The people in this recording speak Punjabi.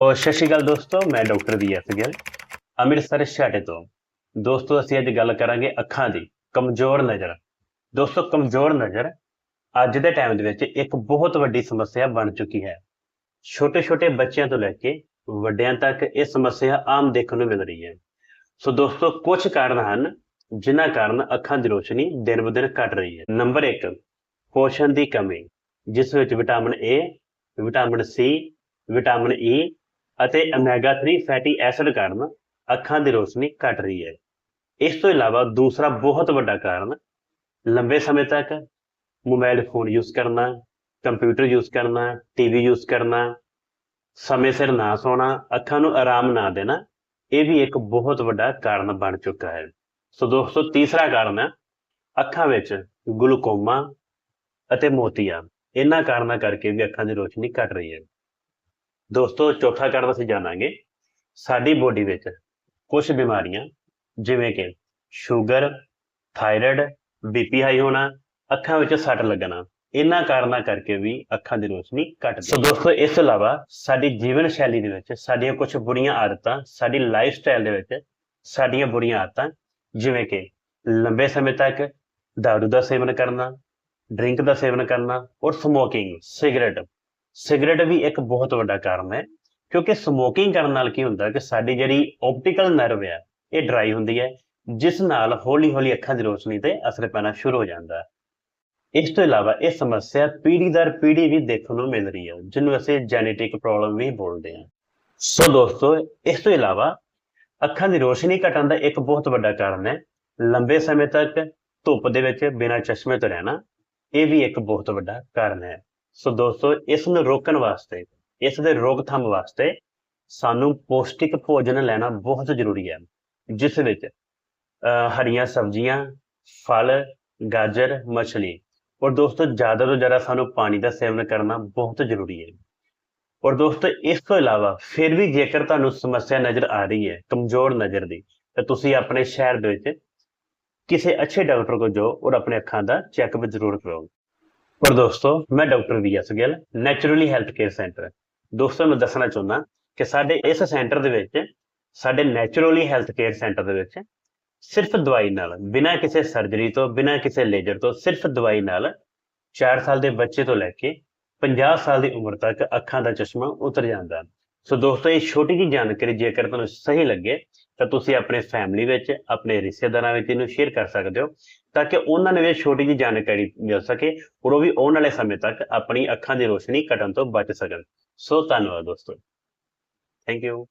ਉਹ ਸਤਿ ਸ਼੍ਰੀ ਅਕਾਲ ਦੋਸਤੋ, ਮੈਂ doctor V S Gill, Amritsar Chhate ਤੋਂ। ਦੋਸਤੋ, ਅਸੀਂ ਅੱਜ ਗੱਲ ਕਰਾਂਗੇ ਅੱਖਾਂ ਦੀ ਕਮਜ਼ੋਰ ਨਜ਼ਰ। ਦੋਸਤੋ, ਕਮਜ਼ੋਰ ਨਜ਼ਰ ਅੱਜ ਦੇ ਟਾਈਮ ਦੇ ਵਿੱਚ ਇੱਕ ਬਹੁਤ ਵੱਡੀ ਸਮੱਸਿਆ ਬਣ ਚੁੱਕੀ ਹੈ। ਛੋਟੇ ਛੋਟੇ ਬੱਚਿਆਂ ਤੋਂ ਲੈ ਕੇ ਵੱਡਿਆਂ ਤੱਕ ਇਹ ਸਮੱਸਿਆ ਆਮ ਦੇਖਣ ਨੂੰ ਮਿਲ ਰਹੀ ਹੈ। ਸੋ ਦੋਸਤੋ ਕੁਝ ਕਾਰਨ ਹਨ ਜਿਨ੍ਹਾਂ ਕਾਰਨ ਅੱਖਾਂ ਦੀ ਰੋਸ਼ਨੀ ਦਿਨ ਬ ਦਿਨ ਘਟ ਰਹੀ ਹੈ। ਨੰਬਰ 1 ਪੋਸ਼ਣ ਦੀ ਕਮੀ, ਜਿਸ ਵਿੱਚ vitamin A vitamin C vitamin E ਅਤੇ ਓਮੇਗਾ 3 ਫੈਟੀ ਐਸਿਡ ਕਾਰਨ ਅੱਖਾਂ ਦੀ ਰੋਸ਼ਨੀ ਘਟ ਰਹੀ ਹੈ। ਇਸ ਤੋਂ ਇਲਾਵਾ ਦੂਸਰਾ ਬਹੁਤ ਵੱਡਾ ਕਾਰਨ ਲੰਬੇ ਸਮੇਂ ਤੱਕ ਮੋਬਾਈਲ ਫੋਨ ਯੂਜ਼ ਕਰਨਾ ਕੰਪਿਊਟਰ ਯੂਜ਼ ਕਰਨਾ ਟੀਵੀ ਯੂਜ਼ ਕਰਨਾ, ਸਮੇਂ ਸਿਰ ਨਾ ਸੌਣਾ, ਅੱਖਾਂ ਨੂੰ ਆਰਾਮ ਨਾ ਦੇਣਾ, ਇਹ ਵੀ ਇੱਕ ਬਹੁਤ ਵੱਡਾ ਕਾਰਨ ਬਣ ਚੁੱਕਾ ਹੈ। ਸੋ ਦੋਸਤੋ, ਤੀਸਰਾ ਕਾਰਨ ਹੈ ਅੱਖਾਂ ਵਿੱਚ ਗਲੂਕੋਮਾ ਅਤੇ ਮੋਤੀਆ। ਇਹਨਾਂ ਕਾਰਨਾਂ ਕਰਕੇ ਵੀ ਅੱਖਾਂ ਦੀ ਰੋਸ਼ਨੀ ਘਟ ਰਹੀ ਹੈ। ਦੋਸਤੋ, ਚੌਥਾ ਕਾਰਨ ਅਸੀਂ ਜਾਣਾਂਗੇ। ਸਾਡੀ ਬੋਡੀ ਵਿੱਚ ਕੁਝ ਬਿਮਾਰੀਆਂ, ਜਿਵੇਂ ਕਿ ਸ਼ੂਗਰ ਥਾਇਰਾਇਡ ਬੀਪੀ ਹਾਈ ਹੋਣਾ, ਅੱਖਾਂ ਵਿੱਚ ਸੱਟ ਲੱਗਣਾ, ਇਹਨਾਂ ਕਾਰਨਾਂ ਕਰਕੇ ਵੀ ਅੱਖਾਂ ਦੀ ਰੋਸ਼ਨੀ ਘਟ ਸੋ ਦੋਸਤੋ, ਇਸ ਤੋਂ ਇਲਾਵਾ ਸਾਡੀ ਜੀਵਨ ਸ਼ੈਲੀ ਦੇ ਵਿੱਚ ਸਾਡੀਆਂ ਕੁਝ ਬੁਰੀਆਂ ਆਦਤਾਂ, ਸਾਡੀ ਲਾਈਫ ਸਟਾਈਲ ਦੇ ਵਿੱਚ ਸਾਡੀਆਂ ਬੁਰੀਆਂ ਆਦਤਾਂ, ਜਿਵੇਂ ਕਿ ਲੰਬੇ ਸਮੇਂ ਤੱਕ ਦਾਰੂ ਦਾ ਸੇਵਨ ਕਰਨਾ ਡਰਿੰਕ ਦਾ ਸੇਵਨ ਕਰਨਾ ਔਰ ਸਮੋਕਿੰਗ ਸਿਗਰਟ ਸਿਗਰਟ ਵੀ ਇੱਕ ਬਹੁਤ ਵੱਡਾ ਕਾਰਨ ਹੈ, ਕਿਉਂਕਿ ਸਮੋਕਿੰਗ ਕਰਨ ਨਾਲ ਕੀ ਹੁੰਦਾ ਕਿ ਸਾਡੀ ਜਿਹੜੀ ਆਪਟੀਕਲ ਨਰਵ ਹੈ ਇਹ ਡਰਾਈ ਹੁੰਦੀ ਹੈ, ਜਿਸ ਨਾਲ ਹੌਲੀ-ਹੌਲੀ ਅੱਖਾਂ ਦੀ ਰੋਸ਼ਨੀ ਤੇ ਅਸਰ ਪੈਣਾ ਸ਼ੁਰੂ ਹੋ ਜਾਂਦਾ ਹੈ। ਇਸ ਤੋਂ ਇਲਾਵਾ ਇਹ ਸਮੱਸਿਆ ਪੀੜ੍ਹੀ ਦਰ ਪੀੜ੍ਹੀ ਵੀ ਦੇਖਣ ਨੂੰ ਮਿਲ ਰਹੀ ਹੈ, ਜਿਹਨੂੰ ਅਸੀਂ ਜੈਨੇਟਿਕ ਪ੍ਰੋਬਲਮ ਵੀ ਬੋਲਦੇ ਹਾਂ। ਸੋ ਦੋਸਤੋ, ਇਸ ਤੋਂ ਇਲਾਵਾ ਅੱਖਾਂ ਦੀ ਰੋਸ਼ਨੀ ਘਟਣ ਦਾ ਇੱਕ ਬਹੁਤ ਵੱਡਾ ਕਾਰਨ ਹੈ, ਲੰਬੇ ਸਮੇਂ ਤੱਕ ਧੁੱਪ ਦੇ ਵਿੱਚ ਬਿਨਾਂ ਚਸ਼ਮੇ ਤੋਂ ਰਹਿਣਾ, ਇਹ ਵੀ ਇੱਕ ਬਹੁਤ ਵੱਡਾ ਕਾਰਨ ਹੈ। ਸੋ ਦੋਸਤੋ, ਇਸ ਨੂੰ ਰੋਕਣ ਵਾਸਤੇ, ਇਸ ਦੇ ਰੋਕਥਾਮ ਵਾਸਤੇ ਸਾਨੂੰ ਪੌਸ਼ਟਿਕ ਭੋਜਨ ਲੈਣਾ ਬਹੁਤ ਜ਼ਰੂਰੀ ਹੈ, ਜਿਸ ਵਿੱਚ ਹਰੀਆਂ ਸਬਜ਼ੀਆਂ, ਫਲ, ਗਾਜਰ, ਮੱਛਲੀ ਔਰ ਦੋਸਤੋ, ਜ਼ਿਆਦਾ ਤੋਂ ਜ਼ਿਆਦਾ ਸਾਨੂੰ ਪਾਣੀ ਦਾ ਸੇਵਨ ਕਰਨਾ ਬਹੁਤ ਜ਼ਰੂਰੀ ਹੈ। ਔਰ ਦੋਸਤੋ, ਇਸ ਤੋਂ ਇਲਾਵਾ ਫਿਰ ਵੀ ਜੇਕਰ ਤੁਹਾਨੂੰ ਸਮੱਸਿਆ ਨਜ਼ਰ ਆ ਰਹੀ ਹੈ, ਕਮਜ਼ੋਰ ਨਜ਼ਰ ਦੀ, ਤਾਂ ਤੁਸੀਂ ਆਪਣੇ ਸ਼ਹਿਰ ਦੇ ਵਿੱਚ ਕਿਸੇ ਅੱਛੇ ਡਾਕਟਰ ਕੋਲ ਜਾਓ ਔਰ ਆਪਣੇ ਅੱਖਾਂ ਦਾ ਚੈੱਕਅਪ ਜ਼ਰੂਰ ਕਰਵਾਓ ਪਰ ਦੋਸਤੋ, ਮੈਂ doctor VS Gill, naturally health care centre ਦੋਸਤੋ, ਮੈਂ ਦੱਸਣਾ ਚਾਹੁੰਦਾ ਕਿ ਸਾਡੇ ਇਸ ਸੈਂਟਰ ਦੇ ਵਿੱਚ, ਸਾਡੇ ਨੈਚੁਰਲੀ ਹੈਲਥ ਕੇਅਰ ਸੈਂਟਰ ਦੇ ਵਿੱਚ ਸਿਰਫ ਦਵਾਈ ਨਾਲ, ਬਿਨਾਂ ਕਿਸੇ ਸਰਜਰੀ ਤੋਂ, ਬਿਨਾਂ ਕਿਸੇ ਲੇਜ਼ਰ ਤੋਂ, ਸਿਰਫ ਦਵਾਈ ਨਾਲ 4 ਸਾਲ ਦੇ ਬੱਚੇ ਤੋਂ ਲੈ ਕੇ 50 ਸਾਲ ਦੀ ਉਮਰ ਤੱਕ ਅੱਖਾਂ ਦਾ ਚਸ਼ਮਾ ਉਤਰ ਜਾਂਦਾ ਹੈ। ਸੋ ਦੋਸਤੋ, ਇਹ ਛੋਟੀ ਜਿਹੀ ਜਾਣਕਾਰੀ ਜੇਕਰ ਤੁਹਾਨੂੰ ਸਹੀ ਲੱਗੇ, ਤਾਂ ਤੁਸੀਂ ਆਪਣੇ ਫੈਮਿਲੀ ਵਿੱਚ, ਆਪਣੇ ਰਿਸ਼ਤੇਦਾਰਾਂ ਵਿੱਚ ਇਹਨੂੰ ਸ਼ੇਅਰ ਕਰ ਸਕਦੇ ਹੋ, ਤਾਂ ਕਿ ਉਹਨਾਂ ਨੂੰ ਵੀ ਛੋਟੀ ਜਿਹੀ ਜਾਣਕਾਰੀ ਮਿਲ ਸਕੇ, ਔਰ ਉਹ ਵੀ ਆਉਣ ਵਾਲੇ ਸਮੇਂ ਤੱਕ ਆਪਣੀ ਅੱਖਾਂ ਦੀ ਰੋਸ਼ਨੀ ਘਟਣ ਤੋਂ ਬਚ ਸਕਣ। ਸੋ ਧੰਨਵਾਦ ਦੋਸਤੋ। Thank you